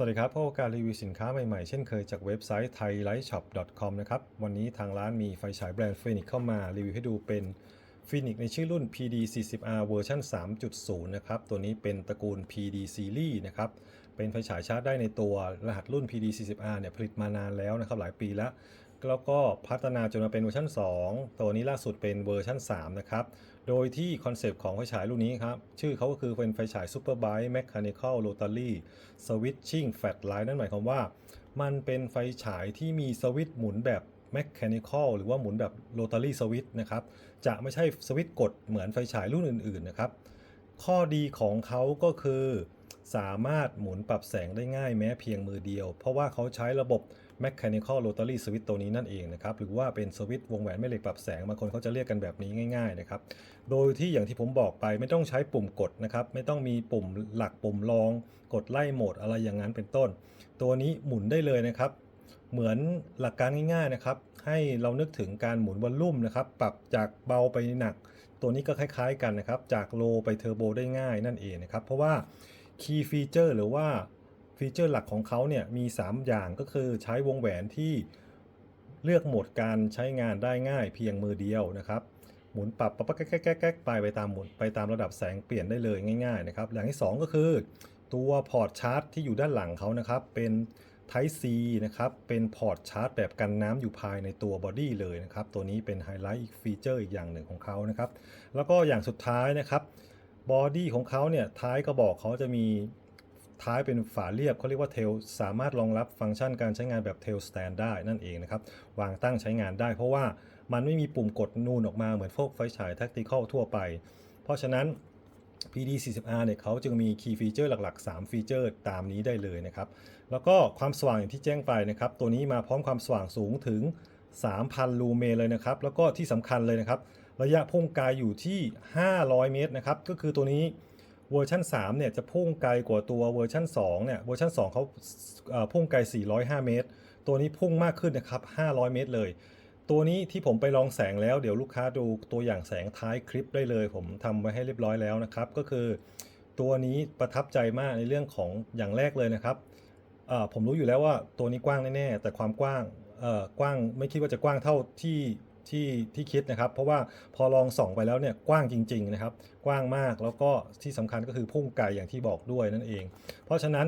สวัสดีครับพบกับการรีวิวสินค้าใหม่ๆ เช่นเคยจากเว็บไซต์ thailightshop.com นะครับ วันนี้ทางร้านมีไฟฉายแบรนด์ Phoenix เข้ามารีวิวให้ดูเป็น Phoenix ในชื่อรุ่น PD 40R เวอร์ชัน3.0 นะครับ ตัวนี้เป็นตระกูล PD Series นะครับ เป็นไฟฉายชาร์จได้ในตัวรหัสรุ่น PD 40R เนี่ยผลิตมานานแล้วนะครับ หลายปีแล้ว แล้วก็พัฒนาจนมาเป็นเวอร์ชัน2 ตัวนี้ล่าสุดเป็นเวอร์ชัน3 นะครับ โดยที่คอนเซปต์ของไฟฉายรุ่นนี้ครับ ชื่อเขาก็คือเป็นไฟฉาย Super Bright Mechanical Rotary Switching Flat Light นั่นหมายความว่า มันเป็นไฟฉายที่มีสวิตช์หมุนแบบ Mechanical หรือว่าหมุนแบบ Rotary Switch นะครับ จะไม่ใช่สวิตช์กดเหมือนไฟฉายรุ่นอื่นๆนะครับ ข้อดีของเขาก็คือ สามารถหมุนปรับแสงได้ง่ายแม้เพียงมือเดียว เพราะว่าเขาใช้ระบบ Mechanical Rotary Switch ตัวนี้นั่นเองนะครับหรือว่าเป็นสวิตช์วงแหวนแม่เหล็กปรับแสงบางคนเขาจะเรียกกันแบบนี้ง่ายๆนะครับโดยที่อย่างที่ผมบอกไปไม่ต้องใช้ปุ่มกดนะครับไม่ต้องมีปุ่มหลักปุ่มรองกดไล่โหมดอะไรอย่างนั้นเป็นต้น ตัวนี้หมุนได้เลยนะครับเหมือนหลักการง่ายๆนะครับ ให้เรานึกถึงการหมุนวอลลุ่มนะครับ ปรับจากเบาไปหนัก ตัวนี้ก็คล้ายๆกันนะครับ จากโลไปเทอร์โบได้ง่ายนั่นเองนะครับ เพราะว่า Key Feature หรือว่า ฟีเจอร์หลักของเขาเนี่ยมี 3 อย่างก็คือใช้วงแหวนที่เลือกโหมดการใช้งานได้ง่ายเพียงมือเดียวนะครับ หมุนปรับปั๊บปั๊บแก๊กแก๊กแก๊กแก๊กไปไปตามหมุนไปตามระดับแสงเปลี่ยนได้เลยง่ายๆนะครับอย่างที่ 2 ก็คือ ตัวพอร์ตชาร์จที่อยู่ด้านหลังเขานะครับ เป็น Type C นะครับเป็นพอร์ตชาร์จแบบกันน้ำอยู่ภายในตัวบอดี้เลยนะครับ ตัวนี้เป็นไฮไลท์อีกฟีเจอร์อีกอย่างหนึ่งของเขานะครับ แล้วก็อย่างสุดท้ายนะครับบอดี้ของเขาเนี่ยท้ายกระบอกเขาจะมี ท้ายเป็นฝาเรียบเขาเรียกว่าเทลสามารถรองรับฟังก์ชันการใช้งานแบบเทลสแตนได้นั่นเองนะครับ วางตั้งใช้งานได้ เพราะว่ามันไม่มีปุ่มกดนูนออกมาเหมือนพวกไฟฉาย tactical ทั่วไป เพราะฉะนั้น PD 40R เนี่ยเขาจึงมี Key Feature หลัก ๆ 3 ฟีเจอร์ตามนี้ได้เลยนะครับ แล้วก็ความสว่างอย่างที่แจ้งไปนะครับ ตัวนี้มาพร้อมความสว่างสูงถึง 3,000 ลูเมนเลยนะครับ แล้วก็ที่สำคัญเลยนะครับ ระยะพุ่งไกลอยู่ที่ 500 เมตรนะครับ ก็คือตัวนี้ เวอร์ชัน3เนี่ยจะพุ่งไกลกว่าตัวเวอร์ชัน2เนี่ยเวอร์ชัน2เขาพุ่งไกล 405 เมตร ตัวนี้พุ่งมากขึ้นนะครับ 500 เมตรเลย ตัวนี้ที่ผมไปลองแสงแล้วเดี๋ยวลูกค้าดูตัวอย่างแสงท้ายคลิปได้เลย ผมทำไว้ให้เรียบร้อยแล้วนะครับ ก็คือตัวนี้ประทับใจมากในเรื่องของอย่างแรกเลยนะครับผมรู้อยู่แล้วว่าตัวนี้กว้างแน่ๆแต่ความกว้างกว้างไม่คิดว่าจะกว้างเท่าที่ ที่ที่คิดนะครับ เพราะว่าพอลองส่องไปแล้วเนี่ยกว้างจริงๆนะครับ กว้างมากแล้วก็ที่สำคัญก็คือพุ่งไกลอย่างที่บอกด้วยนั่นเอง เพราะฉะนั้น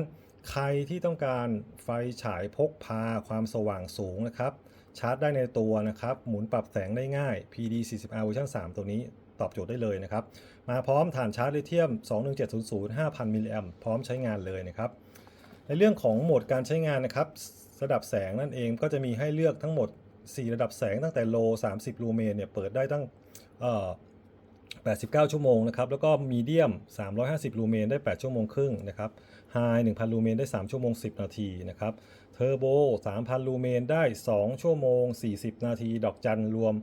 ใครที่ต้องการไฟฉายพกพาความสว่างสูงนะครับ ชาร์จได้ในตัวนะครับ หมุนปรับแสงได้ง่าย PD 40R เวอร์ชัน3 ตัวนี้ตอบโจทย์ได้เลยนะครับ มาพร้อมฐานชาร์จลิเธียม 21700 5,000มิลลิแอมพร้อมใช้งานเลยนะครับ ในเรื่องของโหมดการใช้งานนะครับระดับแสงนั่นเองก็จะมีให้เลือกทั้งหมด 4 ระดับแสงตั้งแต่โล 30 ลูเมนเนี่ยเปิดได้ตั้ง89 ชั่วโมงนะครับ แล้วก็มีเดียม 350 ลูเมนได้ 8 ชั่วโมงครึ่งนะครับไฮ1,000 ลูเมนได้ 3 ชั่วโมง 10 นาทีนะครับเทอร์โบ 3,000 ลูเมนได้ 2 ชั่วโมง 40 นาที ดอกจันรวม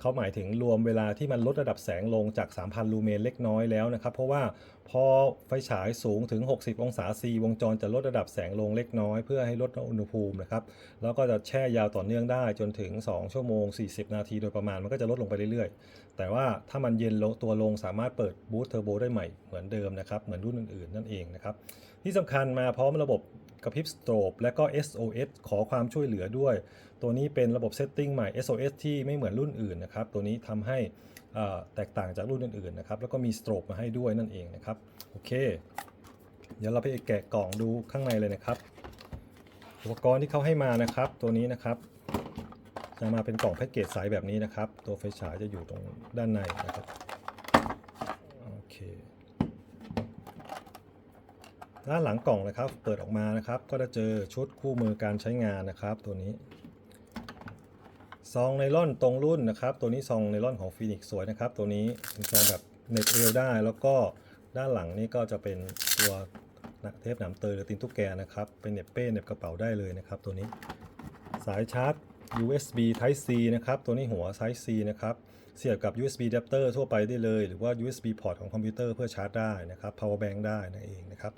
เขาหมายถึงรวมเวลาที่มันลดระดับแสงลงจาก 3,000 ลูเมนเล็กน้อยแล้วนะครับ เพราะว่าพอไฟฉายสูงถึง 60 องศา C วงจรจะลดระดับแสงลงเล็กน้อย เพื่อให้ลดอุณหภูมินะครับ แล้วก็จะแช่ยาวต่อเนื่องได้จนถึง 2 ชั่วโมง 40 นาทีโดยประมาณมันก็จะลดลงไปเรื่อยๆ แต่ว่าถ้ามันเย็นลงตัวลงสามารถเปิดบูสต์เทอร์โบได้ใหม่เหมือนเดิมนะครับ เหมือนรุ่นอื่นๆ นั่นเองนะครับ ที่สำคัญมาพร้อมระบบ กระพริบสโตรบและก็ SOS ขอความช่วยเหลือด้วย ตัวนี้เป็นระบบเซตติ้งใหม่ SOS ที่ไม่เหมือนรุ่นอื่นนะครับ ตัวนี้ทำให้แตกต่างจากรุ่นอื่นๆนะครับ แล้วก็มีสโตรบมาให้ด้วยนั่นเองนะครับ โอเค เดี๋ยวเราไปแกะกล่องดูข้างในเลยนะครับ อุปกรณ์ที่เขาให้มานะครับ ตัวนี้นะครับ จะมาเป็นกล่องแพ็กเกจใสแบบนี้นะครับ ตัวไฟฉายจะอยู่ตรงด้านในนะครับ โอเค ด้านหลังกล่องนะครับ เปิดออกมานะครับ ก็จะเจอชุดคู่มือการใช้งานนะครับ ตัวนี้ซองไนล่อนตรงรุ่นนะครับ ตัวนี้ซองไนล่อนของฟีนิกสวยนะครับ ตัวนี้เป็นซองแบบเน็บเอวได้ แล้วก็ด้านหลังนี่ก็จะเป็นตัวเทปหนามเตยหรือตีนตุ๊กแกนะครับ เป็นเน็บเป้เน็บกระเป๋าได้เลยนะครับ ตัวนี้สายชาร์จ USB Type C นะครับ ตัวนี้หัว Type C นะครับ เสียบกับ USB adapter ทั่วไปได้เลย หรือว่า USB port ของคอมพิวเตอร์เพื่อชาร์จได้นะครับ power bank ได้นั่นเองนะครับ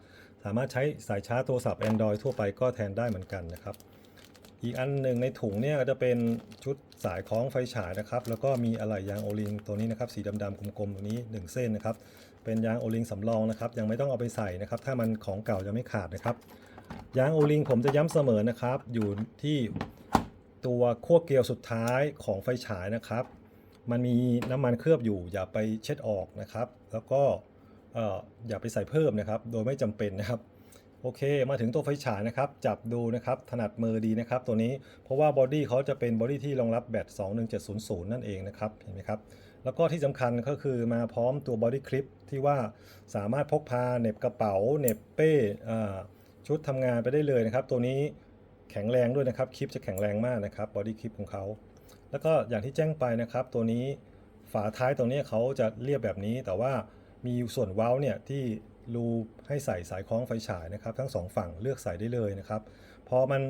สามารถใช้สายชาร์จโทรศัพท์ Android ทั่วไปก็แทนได้เหมือนกันนะครับ อีกอันหนึ่งในถุงเนี่ยก็จะเป็นชุดสายคล้องไฟฉายนะครับ แล้วก็มีอะไหล่ยางโอลิงตัวนี้นะครับสีดำๆกลมๆตัวนี้ 1 เส้นนะครับ เป็นยางโอลิงสำรองนะครับ ยังไม่ต้องเอาไปใส่นะครับ ถ้ามันของเก่าจะไม่ขาดนะครับ ยางโอลิงผมจะย้ำเสมอนะครับ อยู่ที่ตัวขั้วเกลียวสุดท้ายของไฟฉายนะครับ มันมีน้ำมันเคลือบอยู่อย่าไปเช็ดออกนะครับ แล้วก็ อย่าไปใส่เพิ่มนะครับ โดยไม่จำเป็นนะครับ โอเค มาถึงตัวไฟฉายนะครับ จับดูนะครับ ถนัดมือดีนะครับ ตัวนี้ เพราะว่าบอดี้เขาจะเป็นบอดี้ที่รองรับแบต21700 นั่นเองนะครับ เห็นไหมครับ แล้วก็ที่สำคัญก็คือมาพร้อมตัวบอดี้คลิปที่ว่าสามารถพกพาเน็บกระเป๋าเน็บเป้ชุดทำงานไปได้เลยนะครับ ตัวนี้แข็งแรงด้วยนะครับ คลิปจะแข็งแรงมากนะครับ บอดี้คลิปของเขา แล้วก็อย่างที่แจ้งไปนะครับ ตัวนี้ฝาท้ายตรงนี้เขาจะเรียบแบบนี้แต่ว่า มีส่วนเว้าเนี่ยที่รูให้ใส่สายคล้องไฟฉายนะครับ ทั้งสองฝั่งเลือกใส่ได้เลยนะครับพอมัน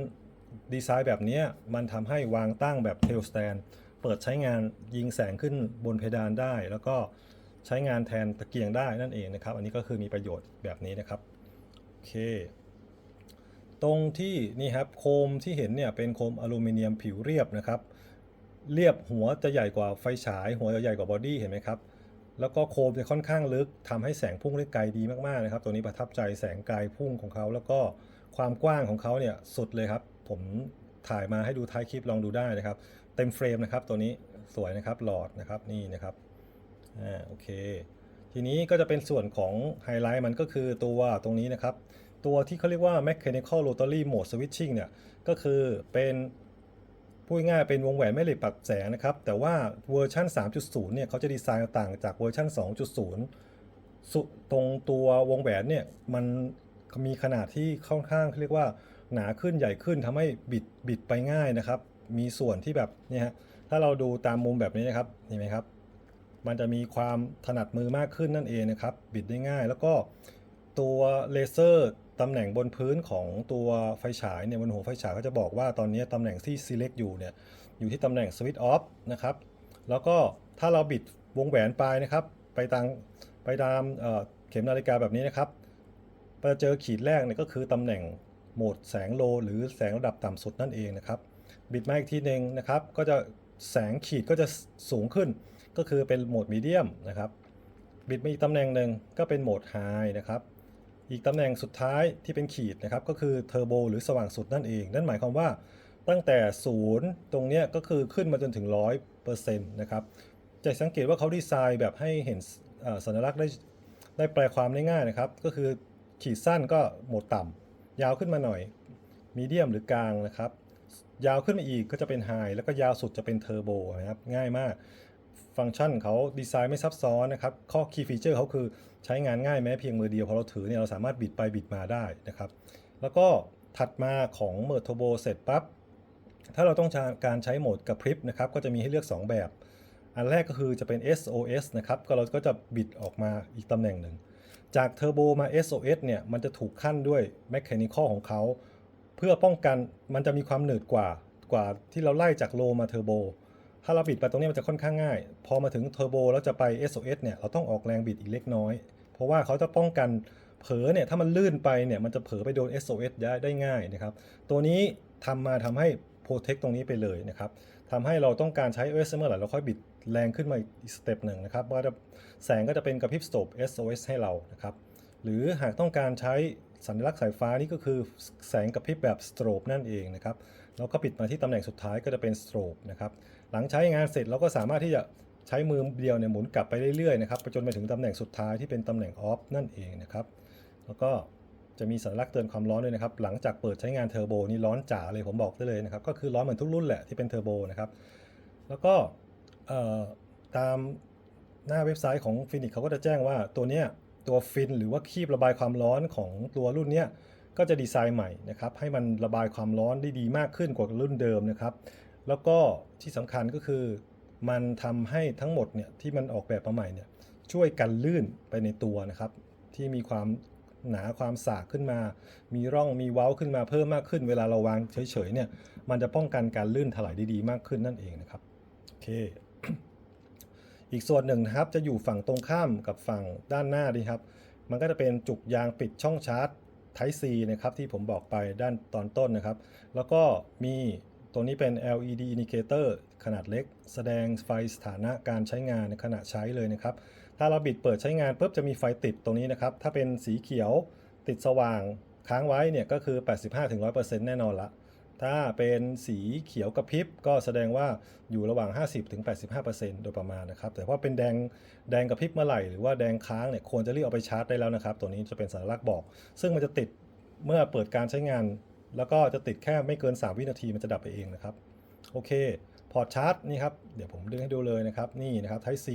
ดีไซน์แบบนี้มันทำให้วางตั้งแบบเทลสแตนเปิดใช้งานยิงแสงขึ้นบนเพดานได้ แล้วก็ใช้งานแทนตะเกียงได้นั่นเองนะครับ อันนี้ก็คือมีประโยชน์แบบนี้นะครับโอเค ตรงที่นี่ครับโคมที่เห็นเนี่ยเป็นโคมอลูมิเนียมผิวเรียบนะครับ เรียบหัวจะใหญ่กว่าไฟฉาย หัวจะใหญ่กว่าบอดี้เห็นไหมครับ แล้วก็โคมจะค่อนข้างลึกทำให้แสงพุ่งได้ไกลดีมากๆนะครับ ตัวนี้ประทับใจแสงไกลพุ่งของเขา แล้วก็ความกว้างของเขาเนี่ยสุดเลยครับ ผมถ่ายมาให้ดูท้ายคลิปลองดูได้นะครับ เต็มเฟรมนะครับตัวนี้สวยนะครับหลอดนะครับนี่นะครับอ่าโอเค ทีนี้ก็จะเป็นส่วนของไฮไลท์มันก็คือตัวตรงนี้นะครับ ตัวที่เขาเรียกว่า mechanical rotary mode switching เนี่ยก็คือเป็น พูดง่ายเป็นวงแหวนแม่เหล็กปรับแสงนะครับ แต่ว่าเวอร์ชัน3.0 เนี่ยเขาจะดีไซน์ต่างจากเวอร์ชัน2.0สุตรงตัววงแหวนเนี่ยมันมีขนาดที่ค่อนข้างเรียกว่าหนาขึ้นใหญ่ขึ้นทำให้บิดบิดไปง่ายนะครับ มีส่วนที่แบบเนี่ยฮะถ้าเราดูตามมุมแบบนี้นะครับเห็นไหมครับ มันจะมีความถนัดมือมากขึ้นนั่นเองนะครับ บิดได้ง่ายแล้วก็ ตัวเลเซอร์ตำแหน่งบนพื้นของตัวไฟฉายเนี่ยบนหัวไฟฉายเขาจะบอกว่าตอนนี้ตำแหน่งที่ select อยู่เนี่ยอยู่ที่ตำแหน่ง switch off นะครับ แล้วก็ถ้าเราบิดวงแหวนไปนะครับ ไปตามไปตามเเข็มนาฬิกาแบบนี้นะครับไปเจอขีดแรกเนี่ยก็คือตำแหน่งโหมดแสงโลหรือแสงระดับต่ำสุดนั่นเองนะครับ บิดมาอีกทีหนึ่งนะครับ ก็จะแสงขีดก็จะสูงขึ้น ก็คือเป็นโหมดมีเดียมนะครับ บิดมาอีกตำแหน่งหนึ่งก็เป็นโหมดไฮนะครับ อีกตำแหน่งสุดท้ายที่เป็นขีดนะครับก็คือเทอร์โบหรือสว่างสุดนั่นเอง นั่นหมายความว่าตั้งแต่ศูนย์ตรงเนี้ยก็คือขึ้นมาจนถึง 100%นะครับจะสังเกตว่าเขาดีไซน์แบบให้เห็นสัญลักษณ์ได้ได้แปลความได้ง่ายนะครับ ก็คือขีดสั้นก็โหมดต่ำยาวขึ้นมาหน่อยมีเดียมหรือกลางนะครับ ยาวขึ้นมาอีกก็จะเป็นไฮแล้วก็ยาวสุดจะเป็นเทอร์โบนะครับง่ายมาก ฟังก์ชันเขาดีไซน์ไม่ซับซ้อนนะครับข้อ key feature เขาคือใช้งานง่ายแม้เพียงมือเดียวพอเราถือเนี่ยเราสามารถบิดไปบิดมาได้นะครับ แล้วก็ถัดมาของเมอร์โทโบเสร็จปั๊บถ้าเราต้องการใช้โหมดกระพริบนะครับก็จะมีให้เลือก 2 แบบ อันแรกก็คือจะเป็น SOS นะครับก็เราก็จะบิดออกมาอีกตำแหน่งหนึ่ง จากเทอร์โบมา SOS เนี่ยมันจะถูกขั้นด้วยแมค h a นิคอลของเขา เพื่อป้องกันมันจะมีความหนืดกว่ากว่าที่เราไล่จากโลมาเทอร์โบ ถ้าเราบิดไปตรงนี้มันจะค่อนข้างง่าย พอมาถึงเทอร์โบแล้วจะไป SOS เนี่ยเราต้องออกแรงบิดอีกเล็กน้อย เพราะว่าเขาจะป้องกันเผลอเนี่ยถ้ามันลื่นไปเนี่ยมันจะเผลอไปโดน SOS ได้ได้ง่ายนะครับ ตัวนี้ทำมาทำให้ protect ตรงนี้ไปเลยนะครับทำให้เราต้องการใช้ OS เมื่อไหร่เราค่อยบิดแรงขึ้นมาอีกสเต็ปหนึ่งนะครับว่าแสงก็จะเป็นกระพริบ stop SOS ให้เรานะครับหรือหากต้องการใช้สัญลักษณ์สายฟ้านี่ก็คือแสงกระพริบแบบ strobe นั่นเองนะครับเราก็ปิดมาที่ตำแหน่งสุดท้ายก็จะเป็น strobe นะครับ หลังใช้งานเสร็จเราก็สามารถที่จะใช้มือเดียวเนี่ยหมุนกลับไปเรื่อยๆนะครับไปจนไปถึงตำแหน่งสุดท้ายที่เป็นตำแหน่ง off นั่นเองนะครับ แล้วก็จะมีสัญลักษณ์เตือนความร้อนด้วยนะครับ หลังจากเปิดใช้งานเทอร์โบนี่ร้อนจ๋าเลยผมบอกได้เลยนะครับ ก็คือร้อนเหมือนทุกรุ่นแหละที่เป็นเทอร์โบนะครับ แล้วก็ตามหน้าเว็บไซต์ของฟินิกเขาก็จะแจ้งว่าตัวเนี้ยตัวฟินหรือว่าคีบระบายความร้อนของตัวรุ่นเนี้ยก็จะดีไซน์ใหม่นะครับให้มันระบายความร้อนได้ดีมากขึ้นกว่ารุ่นเดิมนะครับ แล้วก็ที่สำคัญก็คือมันทำให้ทั้งหมดเนี่ยที่มันออกแบบมาใหม่เนี่ยช่วยกันลื่นไปในตัวนะครับ ที่มีความหนาความสากขึ้นมา มีร่องมีเว้าขึ้นมาเพิ่มมากขึ้น เวลาเราวางเฉยๆเนี่ยมันจะป้องกันการลื่นถลายได้ดีมากขึ้นนั่นเองนะครับโอเค อีกส่วนหนึ่งนะครับจะอยู่ฝั่งตรงข้ามกับฝั่งด้านหน้าดีครับ มันก็จะเป็นจุกยางปิดช่องชาร์จ Type C นะครับที่ผมบอกไปด้านตอนต้นนะครับ แล้วก็มี ตัวนี้เป็น LED indicator ขนาดเล็ก แสดงไฟสถานะการใช้งานในขณะใช้เลยนะครับ ถ้าเราบิดเปิดใช้งานปุ๊บจะมีไฟติดตรงนี้นะครับ ถ้าเป็นสีเขียวติดสว่างค้างไว้เนี่ยก็คือ 85-100%แน่นอนละ ถ้าเป็นสีเขียวกระพริบก็แสดงว่าอยู่ระหว่าง 50-85%โดยประมาณนะครับ แต่ว่าเป็นแดงแดงกระพริบเมื่อไหร่หรือว่าแดงค้างเนี่ยควรจะรีบเอาไปชาร์จได้แล้วนะครับ ตัวนี้จะเป็นสัญลักษณ์บอก ซึ่งมันจะติดเมื่อเปิดการใช้งาน แล้วก็จะติดแค่ไม่เกิน 3 วินาทีมันจะดับไปเองนะครับ โอเค พอร์ตชาร์จนี่ครับ เดี๋ยวผมดึงให้ดูเลยนะครับ นี่นะครับ Type C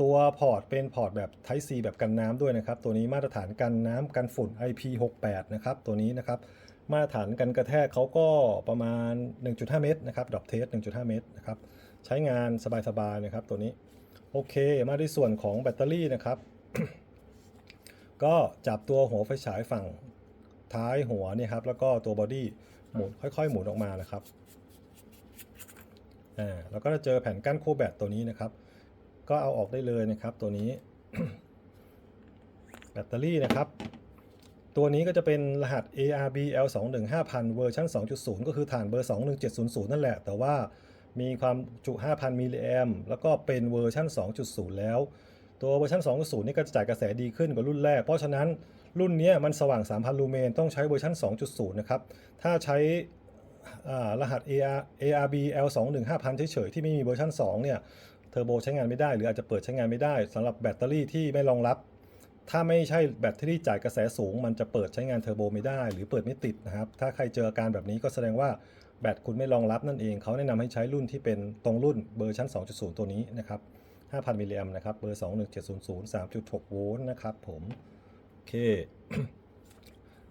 ตัวพอร์ตเป็นพอร์ตแบบ Type C แบบกันน้ำด้วยนะครับ ตัวนี้มาตรฐานกันน้ำกันฝุ่น IP68 นะครับ ตัวนี้นะครับ มาตรฐานกันกระแทกเขาก็ประมาณ 1.5 เมตรนะครับดอกเทส 1.5 เมตรนะครับ ใช้งานสบายๆนะครับ ตัวนี้ โอเค มาในส่วนของแบตเตอรี่นะครับ ก็จับตัวหัวไฟฉายฝั่ง ท้ายหัวเนี่ยครับแล้วก็ตัวบอดี้หมุนค่อย ๆ หมุนออกมานะครับอ่าแล้วก็จะเจอแผ่นกั้นคู่แบตตัวนี้นะครับ ก็เอาออกได้เลยนะครับตัวนี้ แบตเตอรี่นะครับ ตัวนี้ก็จะเป็นรหัส ARB L215,000 เวอร์ชัน2.0 ก็คือฐานเบอร์ 21700 นั่นแหละ แต่ว่ามีความจุ 5,000 มิลลิแอมแล้วก็เป็นเวอร์ชัน2.0 แล้ว ตัวเวอร์ชัน2.0 นี่ก็จะจ่ายกระแสดีขึ้นกว่ารุ่นแรก เพราะฉะนั้น รุ่นนี้มันสว่าง 3,000 ลูเมน ต้องใช้เวอร์ชัน2.0 นะครับ ถ้าใช้อ่ารหัส AR ARB L215,000 เฉยๆ ที่ไม่มีเวอร์ชัน2 เนี่ย เทอร์โบใช้งานไม่ได้ หรืออาจจะเปิดใช้งานไม่ได้สำหรับแบตเตอรี่ที่ไม่รองรับ ถ้าไม่ใช่แบตเตอรี่จ่ายกระแสสูง มันจะเปิดใช้งานเทอร์โบไม่ได้ หรือเปิดไม่ติดนะครับ ถ้าใครเจออาการแบบนี้ก็แสดงว่าแบตคุณไม่รองรับนั่นเอง เขาแนะนำให้ใช้รุ่นที่เป็นตรงรุ่นเบอร์ชัน2.0 ตัวนี้นะครับ 5,000 มิลลิแอมนะครับ เบอร์ 21700 3.6 โวลต์นะครับผม เค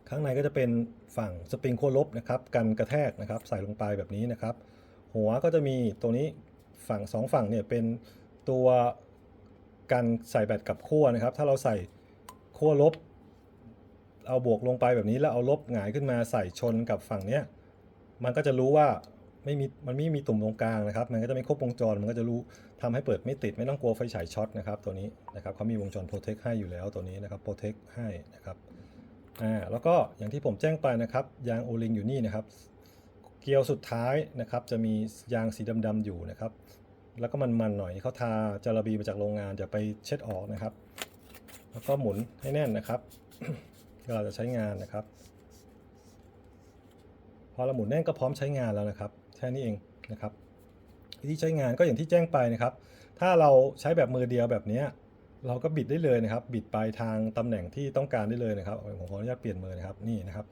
ข้างในก็จะเป็นฝั่งสปริงขั้วลบนะครับ กันกระแทกนะครับ ใส่ลงไปแบบนี้นะครับ หัวก็จะมีตัวนี้ฝั่งสองฝั่งเนี่ยเป็นตัวกันใส่แบตกับขั้วนะครับ ถ้าเราใส่ขั้วลบ เอาบวกลงไปแบบนี้แล้วเอาลบหงายขึ้นมาใส่ชนกับฝั่งเนี้ยมันก็จะรู้ว่า ไม่มีมันไม่มีตุ่มตรงกลางนะครับ มันก็จะไม่ครบวงจรมันก็จะรู้ทำให้เปิดไม่ติดไม่ต้องกลัวไฟฉายช็อตนะครับตัวนี้นะครับเขามีวงจรโปรเทคให้อยู่แล้วตัวนี้นะครับโปรเทคให้นะครับอ่าแล้วก็อย่างที่ผมแจ้งไปนะครับยางโอลิงอยู่นี่นะครับ เกลียวสุดท้ายนะครับจะมียางสีดำๆอยู่นะครับ แล้วก็มันๆหน่อยเขาทาจาระบีมาจากโรงงานจะไปเช็ดออกนะครับ แล้วก็หมุนให้แน่นนะครับเวลาจะใช้งานนะครับ พอเราหมุนแน่นก็พร้อมใช้งานแล้วนะครับ ค่นี้เองนะครับวิธีใช้งานก็อย่างที่แจ้งไปนะครับ ถ้าเราใช้แบบมือเดียวแบบนี้เราก็บิดได้เลยนะครับ บิดไปทางตำแหน่งที่ต้องการได้เลยนะครับผมขออนุญาตเปลี่ยนมือนะครับนี่นะครับ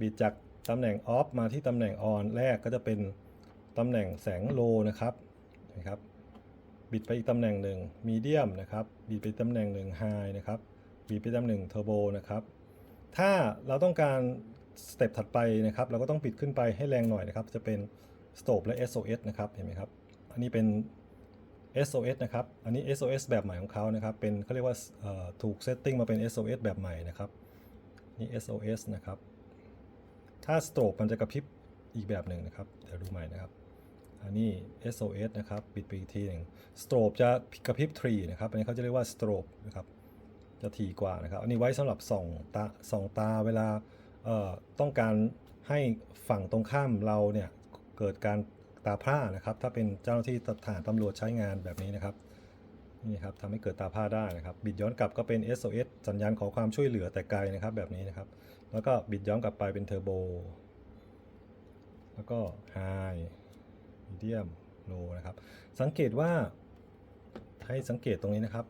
บิดจากตำแหน่งออฟมาที่ตำแหน่งออนแรกก็จะเป็นตำแหน่งแสงโลนะครับนะครับ บิดไปอีกตำแหน่งหนึ่งมีเดียมนะครับบิดไปตำแหน่งหนึ่งไฮนะครับบิดไปตำแหน่งเทอร์โบนะครับถ้าเราต้องการสเต็ปถัดไปนะครับ เราก็ต้องบิดขึ้นไปให้แรงหน่อยนะครับ จะเป็น สโตปและ SOS นะครับ เห็นไหมครับ อันนี้เป็น SOS นะครับ อันนี้ SOS แบบใหม่ของเขานะครับ เป็นเขาเรียกว่าถูกเซตติ้งมาเป็น SOS แบบใหม่นะครับ นี่ SOS นะครับ ถ้าสโตร e มันจะกระพริบอีกแบบหนึ่งนะครับ เดี๋ยวดูใหม่นะครับ อันนี้ SOS นะครับ ปิดไปอีกทีหนึ่งสโตร e จะกระพริบทรีนะครับ อันนี้เขาจะเรียกว่าสโตร e นะครับ จะถี่กว่านะครับ อันนี้ไว้สำหรับส่องตาส่องตาเวลาต้องการให้ฝั่งตรงข้ามเราเนี่ย เกิดการตาพร่านะครับ ถ้าเป็นเจ้าหน้าที่ทหารตำรวจใช้งานแบบนี้นะครับนี่ครับทำให้เกิดตาผ้าได้นะครับ บิดย้อนกลับก็เป็น SOS สัญญาณขอความช่วยเหลือแต่ไกลนะครับแบบนี้นะครับ แล้วก็บิดย้อนกลับไปเป็นเทอร์โบ แล้วก็ High Medium Low นะครับ สังเกตว่าให้สังเกตตรงนี้นะครับ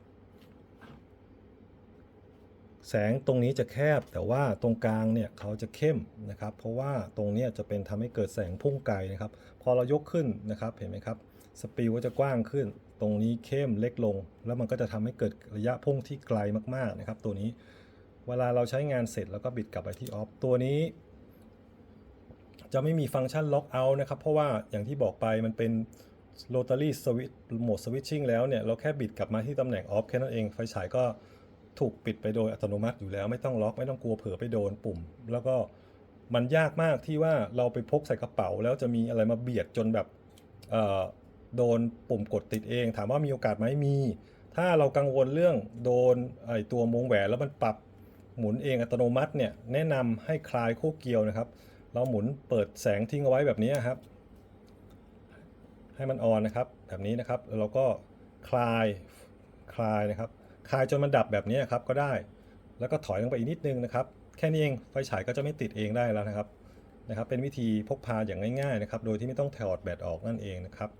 แสงตรงนี้จะแคบแต่ว่าตรงกลางเนี่ยเขาจะเข้มนะครับ เพราะว่าตรงนี้จะเป็นทำให้เกิดแสงพุ่งไกลนะครับ พอเรายกขึ้นนะครับเห็นไหมครับสปีลก็จะกว้างขึ้น ตรงนี้เข้มเล็กลง แล้วมันก็จะทำให้เกิดระยะพุ่งที่ไกลมากๆนะครับ ตัวนี้เวลาเราใช้งานเสร็จแล้วก็บิดกลับไปที่ออฟตัวนี้ จะไม่มีฟังก์ชันล็อกเอาท์นะครับ เพราะว่าอย่างที่บอกไปมันเป็น rotary switch โหมด switching แล้วเนี่ยเราแค่บิดกลับมาที่ตำแหน่งออฟแค่นั้นเองไฟฉายก็ ถูกปิดไปโดยอัตโนมัติอยู่แล้วไม่ต้องล็อกไม่ต้องกลัวเผลอไปโดนปุ่ม แล้วก็มันยากมากที่ว่าเราไปพกใส่กระเป๋า แล้วจะมีอะไรมาเบียดจนแบบโดนปุ่มกดติดเอง ถามว่ามีโอกาสไหมมี ถ้าเรากังวลเรื่องโดนไอตัววงแหวนแล้วมันปรับหมุนเองอัตโนมัติเนี่ยแนะนำให้คลายคู่เกลียวนะครับ เราหมุนเปิดแสงทิ้งเอาไว้แบบนี้ครับ ให้มันออนนะครับ แบบนี้นะครับแล้วเราก็คลายคลายนะครับ คลายจนมันดับแบบนี้ครับก็ได้ แล้วก็ถอยลงไปอีกนิดนึงนะครับ แค่นี้เองไฟฉายก็จะไม่ติดเองได้แล้วนะครับนะครับ เป็นวิธีพกพาอย่างง่ายๆนะครับ โดยที่ไม่ต้องถอดแบตออกนั่นเองนะครับ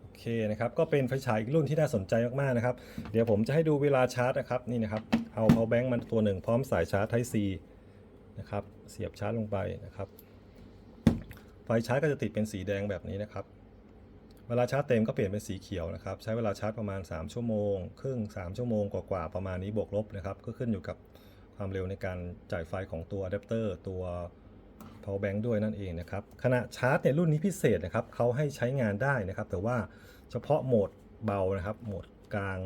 โอเคนะครับก็เป็นไฟฉายอีกรุ่นที่น่าสนใจมากๆนะครับ เดี๋ยวผมจะให้ดูเวลาชาร์จนะครับนี่นะครับเอา power bank มันตัวหนึ่งพร้อมสายชาร์จ Type C นะครับเสียบชาร์จลงไปนะครับ ไฟชาร์จก็จะติดเป็นสีแดงแบบนี้นะครับ เวลาชาร์จเต็มก็เปลี่ยนเป็นสีเขียวนะครับ ใช้เวลาชาร์จประมาณ 3 ชั่วโมง ครึ่ง 3 ชั่วโมงกว่าๆประมาณนี้บวกลบนะครับ ก็ขึ้นอยู่กับความเร็วในการจ่ายไฟของตัวอะแดปเตอร์ตัว power bank ด้วยนั่นเองนะครับ ขณะชาร์จเนี่ยรุ่นนี้พิเศษนะครับเขาให้ใช้งานได้นะครับ แต่ว่าเฉพาะโหมดเบานะครับ โหมดกลาง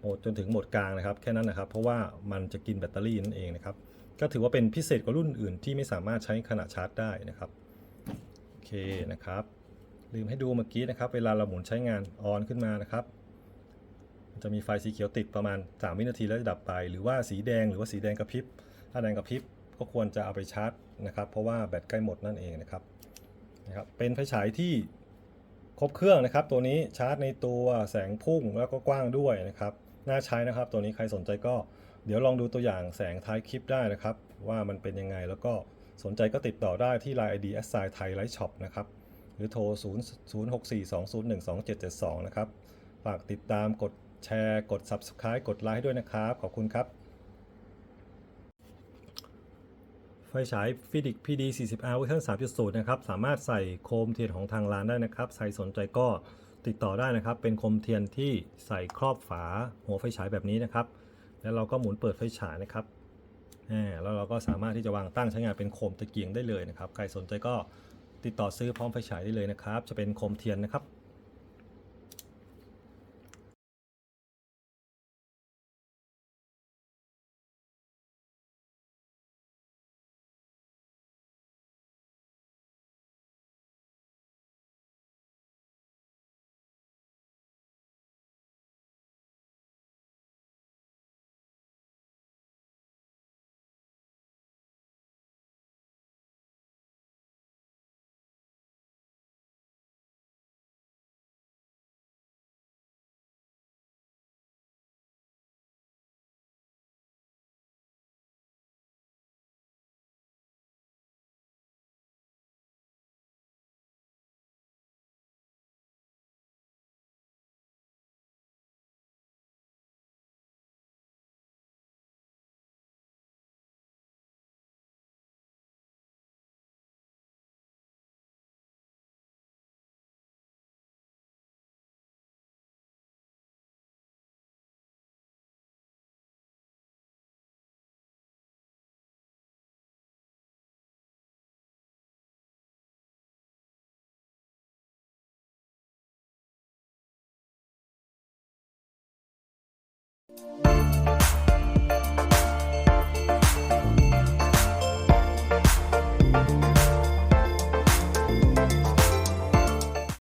โหมดจนถึงโหมดกลางนะครับ แค่นั้นนะครับ เพราะว่ามันจะกินแบตเตอรี่นั่นเองนะครับ ก็ถือว่าเป็นพิเศษกว่ารุ่นอื่นที่ไม่สามารถใช้ขณะชาร์จได้นะครับ โอเคนะครับ ลืมให้ดูเมื่อกี้นะครับ เวลาเราหมุนใช้งานออนขึ้นมานะครับจะมีไฟสีเขียวติดประมาณ 3 วินาทีแล้วจะดับไป หรือว่าสีแดงหรือว่าสีแดงกระพริบ ถ้าแดงกระพริบก็ควรจะเอาไปชาร์จนะครับ เพราะว่าแบตใกล้หมดนั่นเองนะครับนะครับ เป็นไฟฉายที่ครบเครื่องนะครับ ตัวนี้ชาร์จในตัวแสงพุ่งแล้วก็กว้างด้วยนะครับ น่าใช้นะครับ ตัวนี้ใครสนใจก็เดี๋ยวลองดูตัวอย่างแสงท้ายคลิปได้นะครับ ว่ามันเป็นยังไงแล้วก็สนใจก็ติดต่อได้ที่ Line ID s s i g n Thai Light Shop นะครับ หรือโทร 0642012772 นะครับ ฝากติดตามกดแชร์ กด Subscribe กดไลค์ด้วยนะครับ ขอบคุณครับ ไฟฉาย Fidic PD 40R เวอร์ชัน3.0 นะครับ สามารถใส่โคมเทียนของทางร้านได้นะครับ ใครสนใจก็ติดต่อได้นะครับ เป็นโคมเทียนที่ใส่ครอบฝาหัวไฟฉายแบบนี้นะครับ แล้วเราก็หมุนเปิดไฟฉายนะครับแล้วเราก็สามารถที่จะวางตั้งใช้งานเป็นโคมตะเกียงได้เลยนะครับ ใครสนใจก็ ติดต่อซื้อพร้อมไฟฉายได้เลยนะครับ จะเป็นโคมเทียนนะครับ you